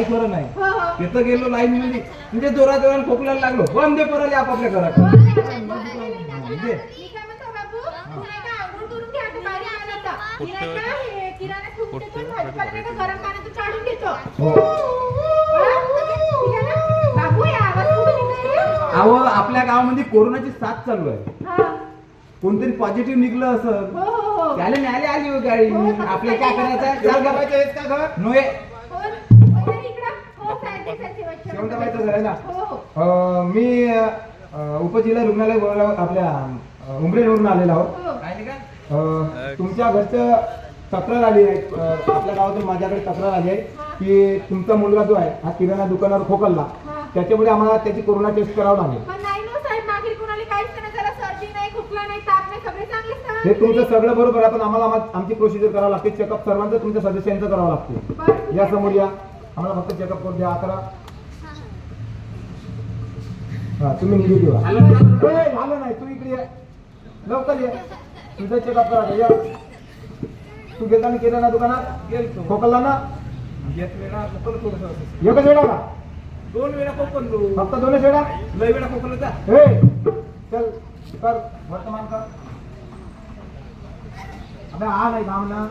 बरं नाही. हो हो. तिथं गेलो लाईन मध्ये म्हणजे जोरात जोरात खोकलायला लागलो. बंद परत आपापल्या घरात. हो. म्हणजे? हे हो हा? हे? अहो आपल्या गावामध्ये कोरोनाची साथ चालू आहे. हा. कोणतरी पॉझिटिव्ह निघलं असं. त्याला न्यायला आली हो गाडी. आपल्या काय करायचं का घर नोये आहे ना. हो हो. अं, मी अं, उपजिल्हा रुग्णालय बोला- आपल्या उमरेडवरून आलेलो आहोत. हो. अं, तुमच्या घरचं तक्रार आली आहे अं, आपल्या गावातून माझ्याकडे तक्रार आली आहे की तुमचा मुलगा जो आहे हा किराणा दुकानावर खोकलला. हा. त्याच्यामुळे आम्हाला त्याची कोरोना टेस्ट करावं लागेल. पण नाही ना साहेब मागील कोणाला काहीच नाही त्याला सर्दी नाही खोकला नाही ताप नाही सगळे चांगले हे तुमचं सगळं बरोबर आहे पण आम्हाला आम्हा- आमची प्रोसिजर करावं लागते. चेकअप सर्वांचं तुमच्या सदस्यांचं करावं लागते. बरं. या समोर या. आम्हाला फक्त चेकअप करून द्या करा हा तुम्ही निधी देवा ए, झालं नाही तू इकडे ये. लवकर ये. तुझं चेकअप करा या. तू गेला ना केलं ना दुकानात? गेलतो. खोकलला ना? घेत वेळा खोकलं थोडंसं. एकच वेळा का? दोन वेळा खोकलो फक्त दोनच वेळा? लय वेळा खोकलं हे चल कर. वर्तमान कर. अबे हा नाही थांब ना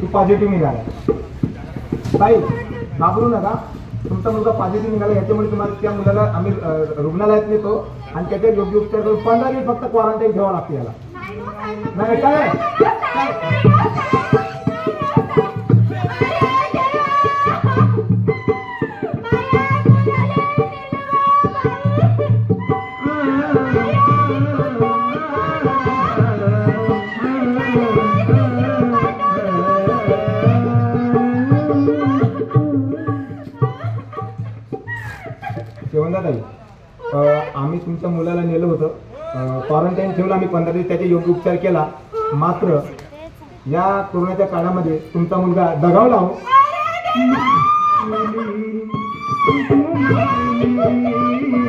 तू पॉझिटिव्ह निघाला. ताई घाबरू नका. तुमचा मुलगा पॉझिटिव्ह निघाला याच्यामुळे तुम्हाला त्या मुलाला आम्ही रुग्णालयात नेतो आणि त्याचे योग्य उपचार करून पंधरा दिवस फक्त क्वारंटाईन ठेवावं लागते याला. नाही ना साहेब नाही काय? ठेवलं आम्ही पंधरा दिवस. त्याचे योग्य उपचार केला. मात्र या कोरोनाच्या काळामध्ये तुमचा मुलगा दगावला हो. बघितलं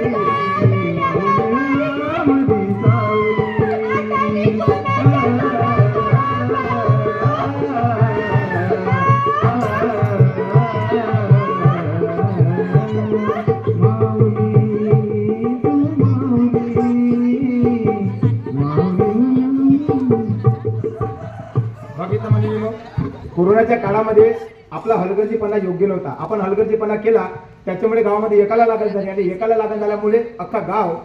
कोरोनाच्या काळामध्ये आपला हलगर्जीपणा योग्य नव्हता. आपण हलगर्जीपणा केला त्याच्यामुळे गावामध्ये एकाला लागण झाली आणि एकाला लागण झाल्यामुळे अख्खा गाव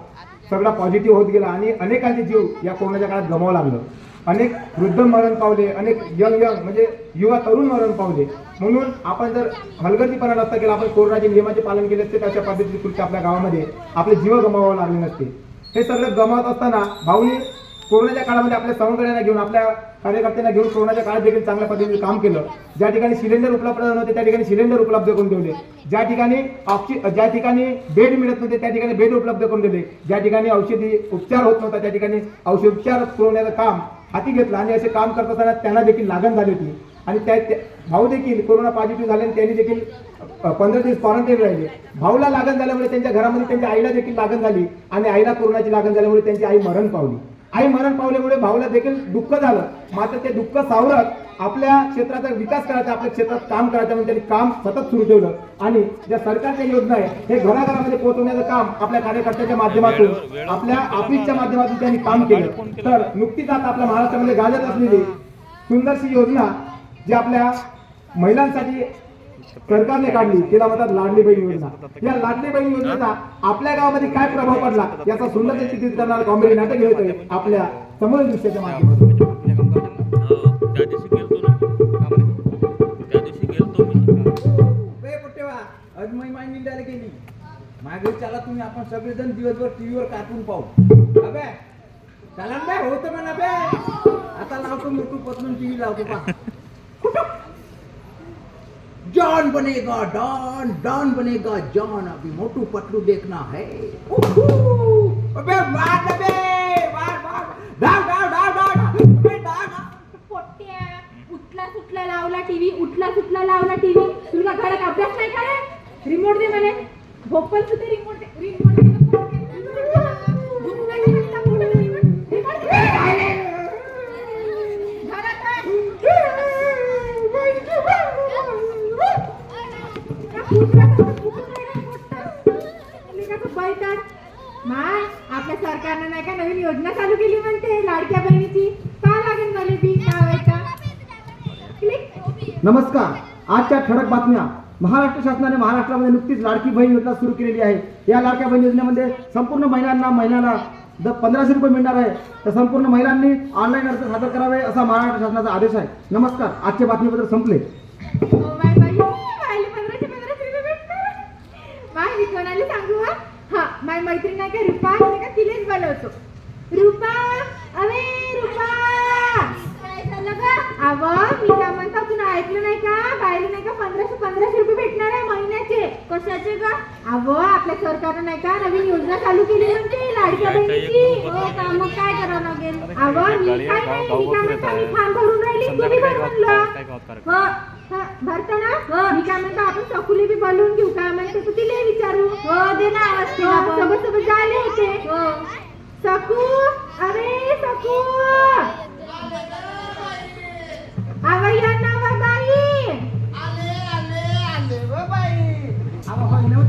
सगळा पॉझिटिव्ह होत गेला आणि अनेकांचे जीव या कोरोनाच्या काळात गमावं लागलं. अनेक वृद्ध मरण पावले अनेक यंग यंग म्हणजे युवा तरुण मरण पावले. म्हणून आपण जर हलगर्जीपणा नसता केला आपण कोरोनाचे नियमाचे पालन केले असते तर पद्धतीची कृती आपल्या गावामध्ये आपले जीव गमावावे लागले नसते. हे सगळं गमावत असताना भाऊनी कोरोनाच्या काळामध्ये आपल्या सवंगड्यांना घेऊन आपल्या कार्यकर्त्यांना घेऊन कोरोनाच्या काळात देखील चांगल्या पद्धतीने काम केलं. ज्या ठिकाणी सिलेंडर उपलब्ध नव्हते त्या ठिकाणी सिलेंडर उपलब्ध करून ठेवले. ज्या ठिकाणी ऑक्सि ज्या ठिकाणी बेड मिळत नव्हते त्या ठिकाणी बेड उपलब्ध करून दिले ज्या ठिकाणी औषधी उपचार होत नव्हता त्या ठिकाणी औषध उपचार पुरवण्याचं काम हाती घेतलं आणि असे काम करत असताना त्यांना देखील लागण झाली होती. आणि त्या भाऊ देखील कोरोना पॉझिटिव्ह झाले आणि त्यांनी देखील पंधरा दिवस क्वारंटाईन राहिले. भाऊला लागण झाल्यामुळे त्यांच्या घरामध्ये त्यांच्या आईला देखील लागण झाली आणि आईला कोरोनाची लागण झाल्यामुळे त्यांची आई मरण पावली. आई मरण पावल्यामुळे भाऊला देखील दुःख झालं. मात्र ते दुःख सावरत आपल्या क्षेत्राचा विकास करायचा आपल्या क्षेत्रात काम करायचं म्हणून त्यांनी काम सतत सुरू ठेवलं. आणि ज्या सरकारच्या योजना आहे हे घराघरामध्ये पोहोचवण्याचं काम आपल्या कार्यकर्त्याच्या माध्यमातून आपल्या ऑफिसच्या माध्यमातून त्यांनी काम केलं. तर नुकतीच आता आपल्या महाराष्ट्रामध्ये गाजत असलेली सुंदरशी योजना जी आपल्या महिलांसाठी सरकारने काढली. तिला म्हणतात लाडली बहीण योजना. या लाडली बहीण योजनेचा आपल्या गावामध्ये काय प्रभाव पडला याचा सुंदर चित्रित करणार कॉमेडी नाटक घेतोय आपल्यासमोर दृश्याच्या माध्यमातून. त्या दिवशी गेलतो त्या दिवशी गेलतो मी माय निंदायला गेली मागे चला तुम्ही आपण सगळेजण दिवसभर टीव्हीवर कार्टून पाहू अबे चला ना होतं म्हणा बे. आता लावतो मृत्यू पत्नून टीव्ही लावतो पा जॉन बनेगा डॉन डॉन बनेगा जॉन। अभी मोटू पतलू देखना है। अबे मार ना मार मार। डाल डाल डाल डाल। अबे डाल पोट्या उठला सुटला लावला टीव्ही उठला सुटला लावला टीव्ही। तुला घरात अभ्यास नाही करे रिमोट दे म्हणे भोपल सुद्धा रिमोट रिमोट योजना चालू केली म्हणते लाडक्या बहिणीची. का लागेल मला बी क्लिक नमस्कार. आजच्या ठळक बातम्या. महाराष्ट्र शासनाने महाराष्ट्रामध्ये नुकतीच लाडकी बहीण योजना सुरू केलेली आहे. या लाडक्या बहीण योजनेमध्ये संपूर्ण महिलांना महिन्याला द पंधराशे रुपये मिळणार आहे. तर संपूर्ण महिलांनी ऑनलाईन अर्ज सादर करावे असा महाराष्ट्र शासनाचा आदेश आहे. नमस्कार. आजचे बातमीपत्र संपले ओ माय बाई मायले पंधराशे पंधराशे रुपये भेटणार माय मी कोणाला सांगू हा हा माय मैत्रीण नाही का? रुपा का? तिलेच बोलवतो. रुपा अरे रुपा! काय झालं का अव मी काय म्हणता तुला ऐकलं नाही का? बायला नाही का पंधराशे पंधराशे रुपये भेटणार आहे महिन्याचे? कशाचे का अव आपल्या सरकारनं नाही का नवीन योजना चालू केली म्हणजे लाडक्या काय- काय बहिणीची? हो का मग काय करावं लागेल? अव मी काय नाही मी काय म्हणता मी. फार्म भरून राहिली तुम्ही संध्याकाळी भर काय म्हणलं हो हा, भरता ना? मी काय म्हणतो आपण चकुली बी बोलवून घेऊ काय म्हणते तू तिला विचारू. हो दे ना आवाज सोबत सोबत झाले होते. सकू अरे सकू अव या ना वा बाई.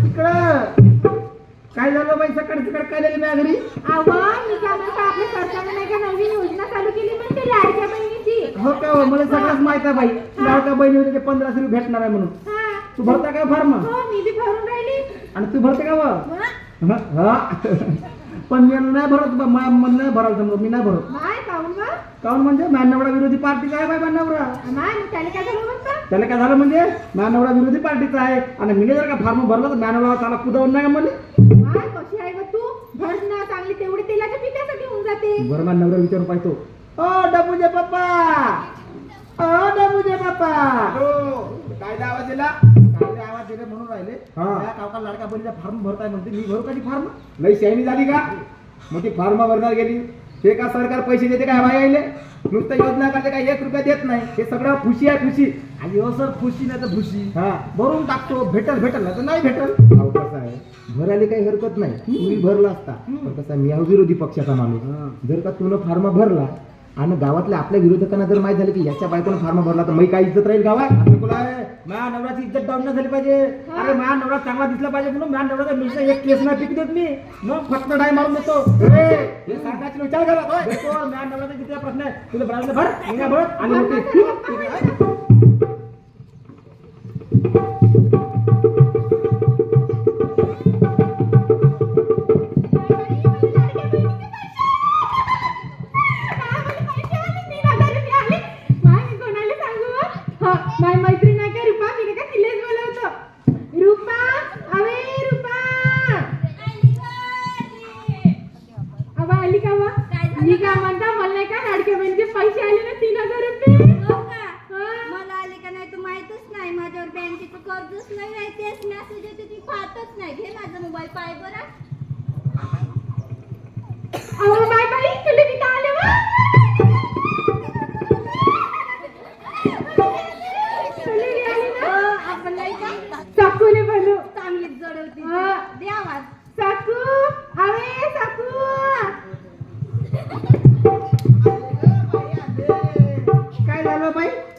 तिकडं. काय झालं बाई? सकाळी सकाळी काय झालं माझ्या घरी अव मी काय म्हणतो आपल्या सरकारने नाही का नवीन योजना चालू केली लाडक्या बहिणीची. हो का हो? मला सगळंच माहीत आहे बाई. लाडका बहीण योजनेचे पंधराशे रुपये भेटणार आहे म्हणून. हा. तू भरता काय फॉर्म? हो मी बी भरून राहिली. आणि तू भरते का बा मग? हा. पण मी नाही भरत बा, मा- मला नाही भरायला जमलं मी नाही भरत. माय मग काऊन म्हणजे? मानवडा विरोधी पार्टीचा आहे बाय मानवडा माय मग त्याला काय झालं म्हणता? त्याला काय झालं म्हणजे? मानवडा विरोधी पार्टीचा आहे. आणि मी जर का फॉर्म भरला तर मानवडा त्याला कुदावून नाही का मला माय कशी आहे ग तू? भर ना चांगली तेवढे तेलाच्या होऊन जाते. बरं मानवडा विचारून पाहतो. ओ डबुजे पप्पा! ओ डबुजे पप्पा! हॅलो, कायदा आवाज दिला काय आवाज दिले म्हणून राहिले. हा. त्या काका लाडका बहिणीचा फॉर्म भरताय म्हणते. मी भरू कधी फॉर्म? लई झाली का? मग ती फार्मा भरणार गेली. ते का सरकार पैसे देते काय बाई आले नुसतं योजना करते काय एक रुपया देत नाही. हे सगळं खुशी आहे खुशी. आणि हो सर खुशी नाही तर भुशी हा. भरून टाकतो. भेटल भेटल. नाही तर नाही भेटल. अहो कसं आहे? भरायला काही हरकत नाही. तुम्ही भरला असता. पण कसं आहे, मी आहे विरोधी पक्षाचा माणूस. जर का तुला फार्मा भरला आणि गावातल्या आपल्या विरोधकांना जर माहीत झालं की याच्या बायकोनं फार्मा भरला तर मी काय इज्जत राहील गावात? बिलकुल आहे माझ्या नवऱ्याची इज्जत डाऊन नाही झाली पाहिजे. अरे माझ्या नवरा चांगला दिसला पाहिजे म्हणून माझ्या नवऱ्याचा मिरचा एक केस नाही पिक देत मी. मग फक्त डाय मारून देतो. हे सांगायचे विचार करा माझ्या नवऱ्याचा किती प्रश्न आहे तुला भरायला भर आणि मेसेज येते ती पाहतच नाही. घे माझा मोबाईल पाय बरं.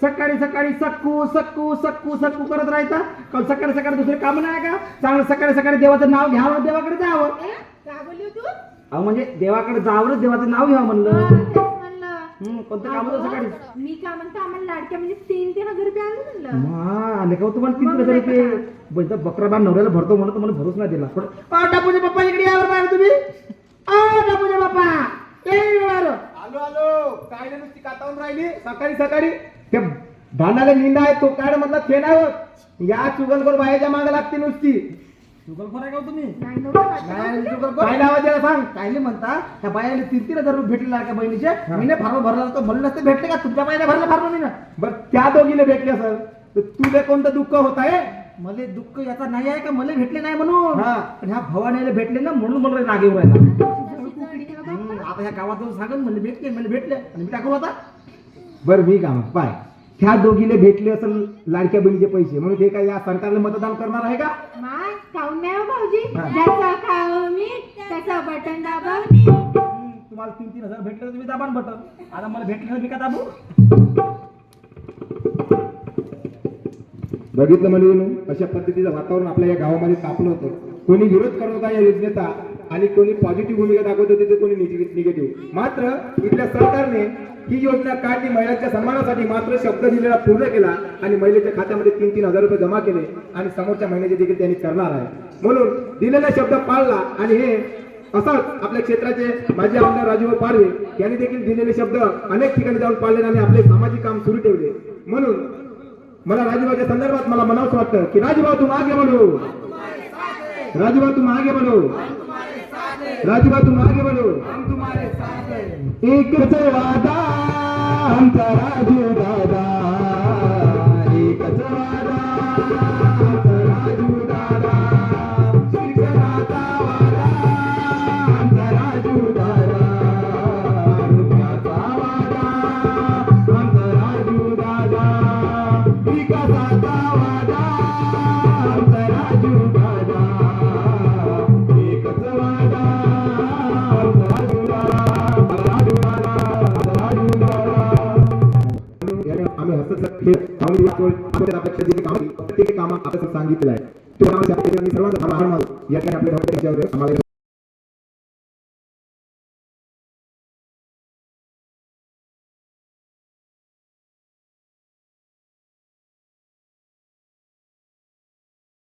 सकाळी सकाळी सक्कू सक्कू सक्कू सक्कू करत राहायचा. काल सकाळी सकाळी दुसरे काम नाही का? चांगलं सकाळी सकाळी देवाचं नाव घ्यावं देवाकडे जावं. काय बोलली तू? अहो म्हणजे देवाकडे जावं देवाचं नाव घ्यावं म्हणलं. कोणतं काम होतं सकाळी? मी काय म्हणतो आम्हाला लाडक्या म्हणजे तीन तीन हजार रुपये आले म्हणलं. मा, आले का हो तुम्हाला तीन हजार रुपये? बकरा नवऱ्याला भरतो म्हणून तुम्हाला भरूच नाही दिला. पण आ, टापूचे पप्पा इकडे यावर पाहिजे तुम्ही. आ टापूचे पप्पा. आलो आलो. काय नाही नुसती कातावून राहिली. सकाळी सकाळी ते धानाला निंदा आहे तो काढ मधला थेन आहे हो. या चुगलखोर बायाच्या मागे लागते नुसती. चुगलखोर आहे का हो तुम्ही? नाही. नाही. काय सांग. कायले म्हणता त्या बायाला तीन तीन हजार रुपये भेटले लाडक्या बहिणीचे. मीने फार्म भरला तर म्हणलं नसते भेटले का? तुमच्या बाईने भरला फार्म मी ना बर त्या दोघीला भेटले सर तर तुला कोणतं दुःख होत आहे? मला दुःख याचा नाही आहे का? मला भेटले नाही म्हणून. हा. पण ह्या भवानीला भेटले ना म्हणून मला राग येऊ राहिला. कुकडी आहे बाबा. हम्म, आता ह्या गावात जाऊन सांगन मला भेटले मला भेटले. आणि मी काय करू आता. बर मी काम पाय. त्या दोघीले भेटले असेल लाडक्या बहिणीचे पैसे म्हणून ते काय या सरकारला मतदान करणार आहे का? माय खाऊन नाही हो भाऊजी? हा. ज्याचा खाऊ मी त्याचा बटन दाबव मी हम्म, तुम्हाला तीन तीन हजार भेटले तर तुम्ही दाबान बटन. आता मला भेटले तर मी का दाबू? बघितलं म्हणजे अशा पद्धतीचं वातावरण आपल्या या गावामध्ये तापलं होतं. कोणी विरोध करत होता या योजनेचा आणि कोणी पॉझिटिव्ह भूमिका दाखवत होते तर कोणी निगेटिव्ह मात्र इथल्या सरकारने ही योजना काढली महिलांच्या सन्मानासाठी मात्र शब्द दिलेला पूर्ण केला आणि महिलेच्या खात्यामध्ये तीन तीन हजार रुपये जमा केले आणि समोरच्या महिन्याचे देखील त्यांनी करणार आहे. म्हणून दिलेला शब्द पाळला आणि हे असंच आपल्या क्षेत्राचे माजी आमदार राजूभाऊ पारवे यांनी देखील दिलेले शब्द अनेक ठिकाणी जाऊन पाळले आणि आपले सामाजिक काम सुरू ठेवले. म्हणून मला राजूभाऊच्या संदर्भात मला मनावं वाटतं की राजूभाऊ तू मागे बढ़ो राजूभाऊ तू मागे बढ़ो राजूभाऊ तुम आगे बढ़ो हम तुम्हारे साथ हैं। एकच वादा आमचा राजू दादा. अपेक्षा जे काम प्रत्येक काम आपल्याला सांगितलं आहे. तो सर्वांचा आभार मानू या ठिकाणी आपल्या आम्हाला